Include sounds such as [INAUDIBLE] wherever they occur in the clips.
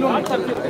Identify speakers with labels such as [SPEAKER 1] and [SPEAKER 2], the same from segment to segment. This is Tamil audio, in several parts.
[SPEAKER 1] منهم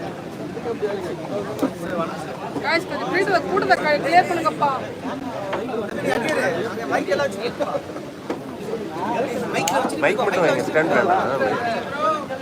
[SPEAKER 2] காய்ஸ் கொஞ்சம் கூட்டத்தை கூட்டத்தை கிளியர் பண்ணுங்கப்பா.
[SPEAKER 1] மைக் மட்டும் வைங்க ஸ்டாண்ட் வேண்டாம்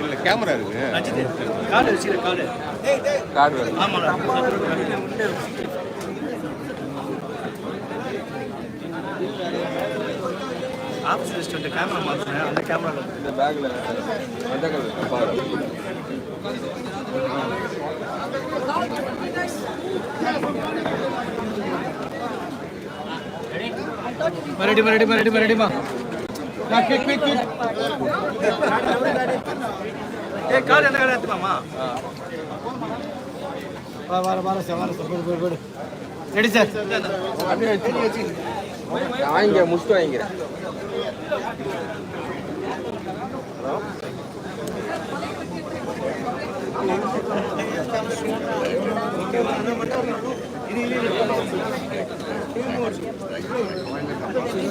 [SPEAKER 1] இல்ல கேமரா இருக்கு.
[SPEAKER 3] கார்டு வச்சுக்கிற கார்டு
[SPEAKER 1] கார்டு வேணும்
[SPEAKER 3] ஆஃபீஸ் ரெஸ்டாரண்ட் கேமரா மாற்றினேன் அந்த கேமராவில்
[SPEAKER 1] இந்த பேக்ல அந்த கலர் பாரு.
[SPEAKER 3] ரெடிமா வர வர சார் வர சார் போடு போடு ரெடி சார்
[SPEAKER 1] அப்படியே வச்சு வாங்கிக்க முடிச்சுட்டு வாங்கிக்கிறேன்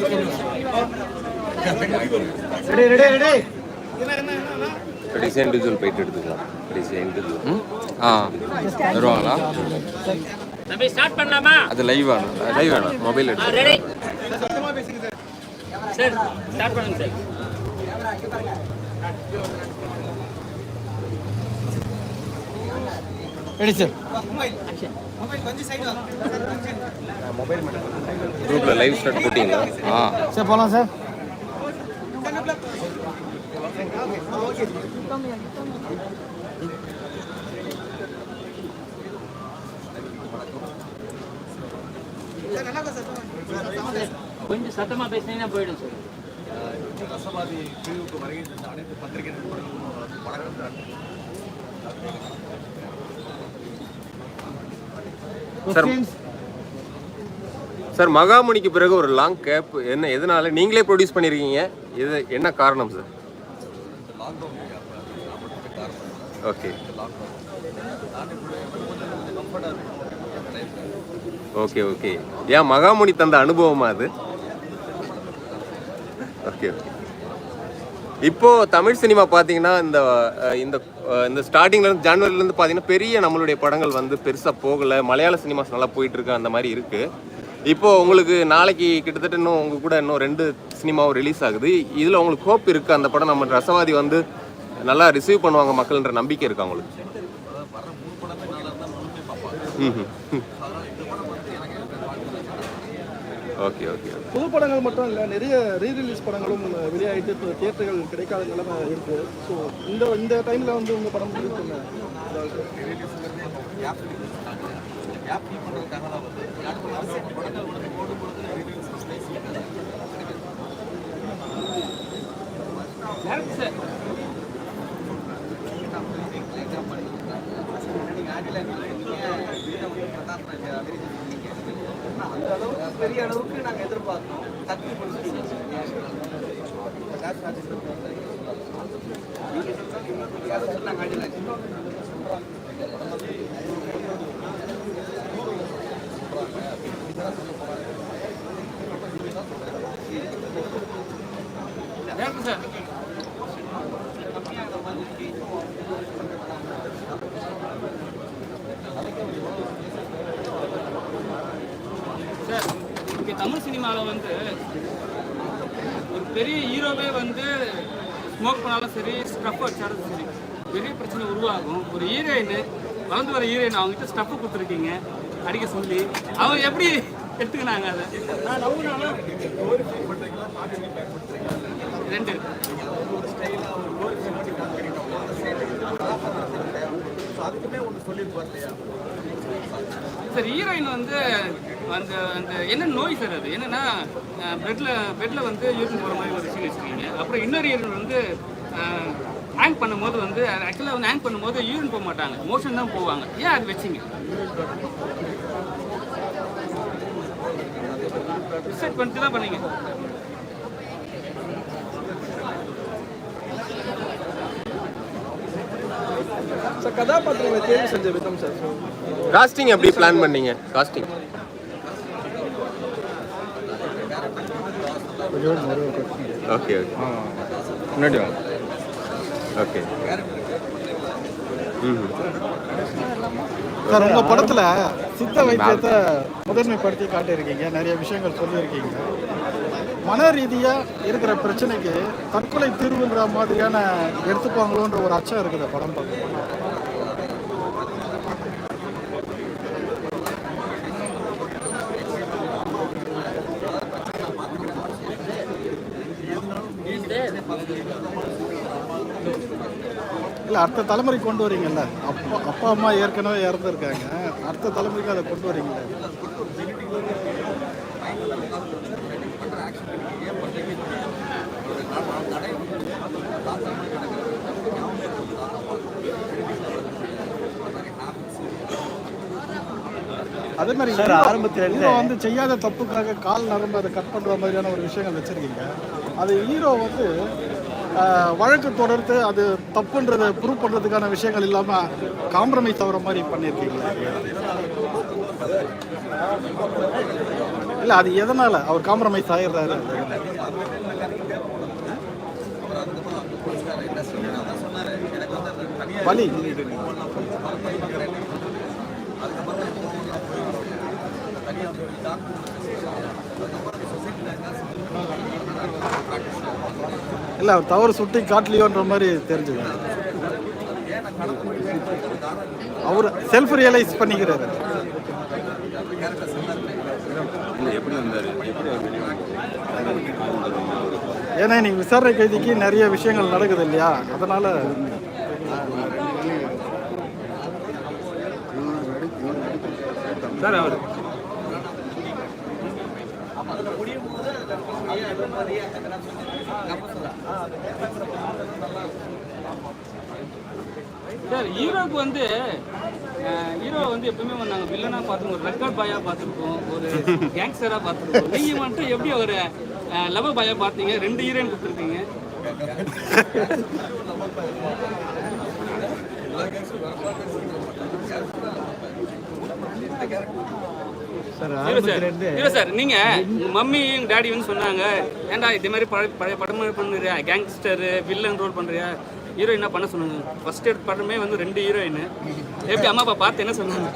[SPEAKER 3] ரெடி ரெடி ரெடி
[SPEAKER 1] கடைசியாக இண்டிவிஜுவல் போயிட்டு எடுத்துக்கலாம். கடைசியாக இண்டிவிஜுவல் ஆ வருவாங்களா?
[SPEAKER 4] ஸ்டார்ட் பண்ணலாமா?
[SPEAKER 1] அது லைவ் லைவ் வேணும் மொபைல் எடுத்து
[SPEAKER 4] ரெடி சார் ஸ்டார்ட் பண்ணுங்க sir
[SPEAKER 3] ready sir
[SPEAKER 1] live start போட்டிங்களா? ஆ
[SPEAKER 3] சார் போகலாம் சார்
[SPEAKER 4] கொஞ்சம் சத்தமா பேசினீங்கன்னா போயிடும் சார்.
[SPEAKER 3] ரசவாதி பிரிவுக்கு வருகின்ற அனைத்து பத்திரிகை நிறுவனங்களும் வணக்கம்
[SPEAKER 1] சார் சார் மகாமுனிக்கு பிறகு ஒரு லாங் கேப் என்ன எதனால நீங்களே ப்ரொடியூஸ் பண்ணியிருக்கீங்க இது என்ன காரணம் சார்? ஓகே ஓகே ஓகே ஏன் மகாமுனி தந்த அனுபவமா அது? ஓகே ஓகே இப்போ தமிழ் சினிமா பார்த்தீங்கன்னா இந்த இந்த இந்த ஸ்டார்டிங்ல இருந்து ஜனவரில இருந்து பார்த்தீங்கன்னா பெரிய நம்மளுடைய படங்கள் வந்து பெருசா போகல. மலையாள சினிமாஸ் நல்லா போயிட்டு இருக்கு அந்த மாதிரி இருக்கு. இப்போ உங்களுக்கு நாளைக்கு கிட்டத்தட்ட இன்னும் உங்க கூட இன்னும் ரெண்டு சினிமாவும் ரிலீஸ் ஆகுது. இதுல உங்களுக்கு ஹோப் இருக்கு? அந்த படம் நம்ம ரசவாதி வந்து நல்லா ரிசீவ் பண்ணுவாங்க மக்கள்ன்ற நம்பிக்கை இருக்கா உங்களுக்கு? ஓகே ஓகே
[SPEAKER 5] புது படங்கள் மட்டும் இல்லை நிறைய ரீ ரிலீஸ் படங்களும் வெளியாகிட்டு இப்போ தியேட்டர்கள் கிடைக்காத நிலைமை இருக்குது ஸோ இந்த இந்த டைமில் வந்து உங்கள் படம் இருக்குங்க
[SPEAKER 4] சார்
[SPEAKER 5] பெரிய அளவுக்கு நாங்கள் எதிர்பார்த்தோம் தட்டி
[SPEAKER 4] டேரக்டர் சொன்னாங்க தமிழ் சினிமாவில் வந்து ஒரு பெரிய ஹீரோவே வந்து ஸ்மோக் பண்ணாலும் சரி ஸ்டஃப் வச்சாலும் சரி பெரிய பிரச்சனை உருவாகும். ஒரு ஹீரோயின் வளர்ந்து வர ஹீரோயின் அவங்ககிட்ட ஸ்டஃப் கொடுத்துருக்கீங்க அடிக்க சொல்லி. அவங்க எப்படி எடுத்துக்கினாங்க அதை. ரெண்டு. சார் ஹீரோயின் வந்து அந்த அந்த என்ன நோய் சார் அது? என்னன்னா பெட்ல பெட்ல வந்து யூரின் போகிற மாதிரி ஒரு விஷயம் வச்சுருக்கீங்க. அப்புறம் இன்னொரு ஹீரோயின் வந்து ஹேங் பண்ணும்போது வந்து ஆக்சுவலாக வந்து ஹேங் பண்ணும்போது யூரின் போக மாட்டாங்க. மோஷன் தான் போவாங்க. ஏன் அது வச்சிங்க?
[SPEAKER 5] விதம் சார் ஸோ
[SPEAKER 1] காஸ்டிங் எப்படி பிளான் பண்ணீங்க காஸ்டிங் ஓகே ஓகே முன்னாடி வாங்க ஓகே ம்
[SPEAKER 5] சார் உங்கள் படத்தில் சித்த வைத்தியத்தை முதன்மைப்படுத்தி காட்டியிருக்கீங்க. நிறைய விஷயங்கள் சொல்லியிருக்கீங்க. மன ரீதியாக இருக்கிற பிரச்சனைக்கு தற்கொலை தீர்வுங்கிற மாதிரியான எடுத்துப்பாங்களோன்ற ஒரு அச்சம் இருக்குது படம் பார்க்க இல்லை அடுத்த தலைமுறை கொண்டு வரீங்கல்ல. அப்பா அப்பா அம்மா ஏற்கனவே இறந்துருக்காங்க. அடுத்த தலைமுறைக்கு அதை கொண்டு வரீங்கல்ல அதே மாதிரி சார் ஆரம்பத்தில் வந்து செய்யாத தப்புக்காக கால் நரம்பு அதை கட் பண்ணுற மாதிரியான ஒரு விஷயங்கள் வச்சுருக்கீங்க. அது ஹீரோ வந்து வழக்கு தொடர்ந்து அது தப்புன்றதை ப்ரூவ் பண்ணுறதுக்கான விஷயங்கள் இல்லாமல் காம்ப்ரமைஸ் ஆகிற மாதிரி பண்ணியிருக்கீங்களா? இல்லை அது எதனால்? அவர் காம்ப்ரமைஸ் ஆகிடுறாரு வலி. இல்லை அவர் தவறு சுட்டி காட்டலையோன்ற மாதிரி தெரிஞ்சுது. அவர் செல்ஃப் ரியலைஸ் பண்ணிக்கிறாரு
[SPEAKER 1] எப்படி வந்தாரு? எப்படி
[SPEAKER 5] ஏன்னா இன்னைக்கு விசாரணை கைதிக்கு நிறைய விஷயங்கள் நடக்குது இல்லையா? அதனால
[SPEAKER 1] சார் அவர்
[SPEAKER 4] சார் ஹீரோக்கு வந்து ஹீரோ வந்து எப்பவுமே நாங்கள் வில்லனாக பார்த்துருக்கோம் ஒரு ரெக்கார்ட் பாயாக பார்த்துருக்கோம் ஒரு கேங்ஸ்டராக பார்த்துருக்கோம். நீங்கள் வந்துட்டு எப்படி ஒரு லவ பாயா பார்த்தீங்க? ரெண்டு ஹீரோயின் கொடுத்துருக்கீங்க.
[SPEAKER 3] இருந்து
[SPEAKER 4] இல்ல சார் நீங்க உங்க மம்மி எங்க டாடி வந்து சொன்னாங்க ஏன்டா இதே மாதிரி பழைய பழைய படமே பண்ணுறியா? கேங்ஸ்டர் வில்லன் ரோல் பண்றியா ஹீரோயினா பண்ண சொன்னாங்க? ஃபர்ஸ்ட் எடுத்த படமே வந்து ரெண்டு ஹீரோயின் எப்படி அம்மா அப்பா பார்த்து என்ன சொன்னாங்க?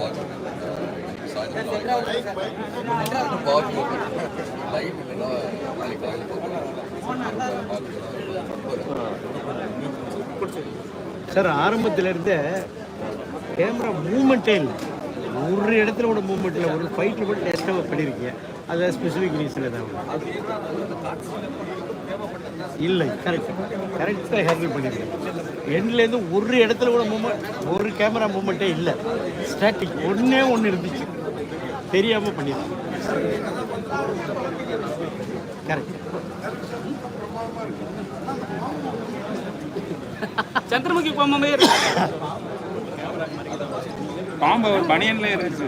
[SPEAKER 3] சார் ஆரம்பத்துல இருந்தே கேமரா மூவ்மெண்ட்டே இல்லை. ஒரு இடத்துல கூட மூவ்மெண்ட் இல்லை. ஒரு ஃபைட்டில் கூட டெஸ்ட்டாக பண்ணியிருக்கீங்க அதில் ஸ்பெசிஃபிக் ரீசனில் தான். இல்லை. கரெக்ட் கரெக்டாக ஹேண்டில் பண்ணியிருக்கேன் எண்ட்லேருந்து ஒரு இடத்துல கூட மூமெண்ட் ஒரு கேமரா மூமெண்ட்டே இல்லை. ஸ்டாட்டிக் ஒன்றே ஒன்று இருந்துச்சு. தெரியாமல் பண்ணியிருக்கேன் கரெக்ட்
[SPEAKER 4] சந்திரமுகி போகும்போது [COUGHS]
[SPEAKER 6] பாம்பு ஒரு பனியன்ல இருந்துச்சு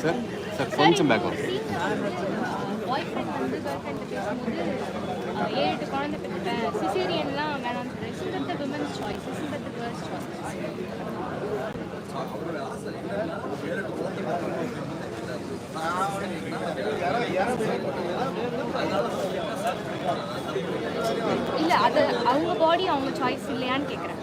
[SPEAKER 1] சார் சார் கொஞ்சம் பேக்
[SPEAKER 7] பாய் ஃப்ரெண்ட் வந்து கேர்ள் ஃப்ரெண்ட் பேசும்போது ஏழு எட்டு குழந்தை பெற்றுட்டேன் சிசேரியன்லாம் வேணாம்னு சொல்கிறேன் women's choice is girls choice இல்லை அது அவங்க பாடி அவங்க சாய்ஸ் இல்லையான்னு கேட்குறேன்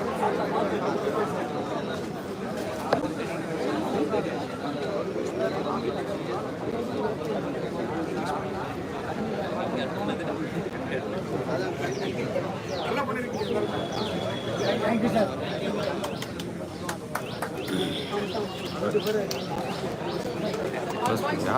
[SPEAKER 5] தேங்க்யூ சார்
[SPEAKER 1] பண்ணியா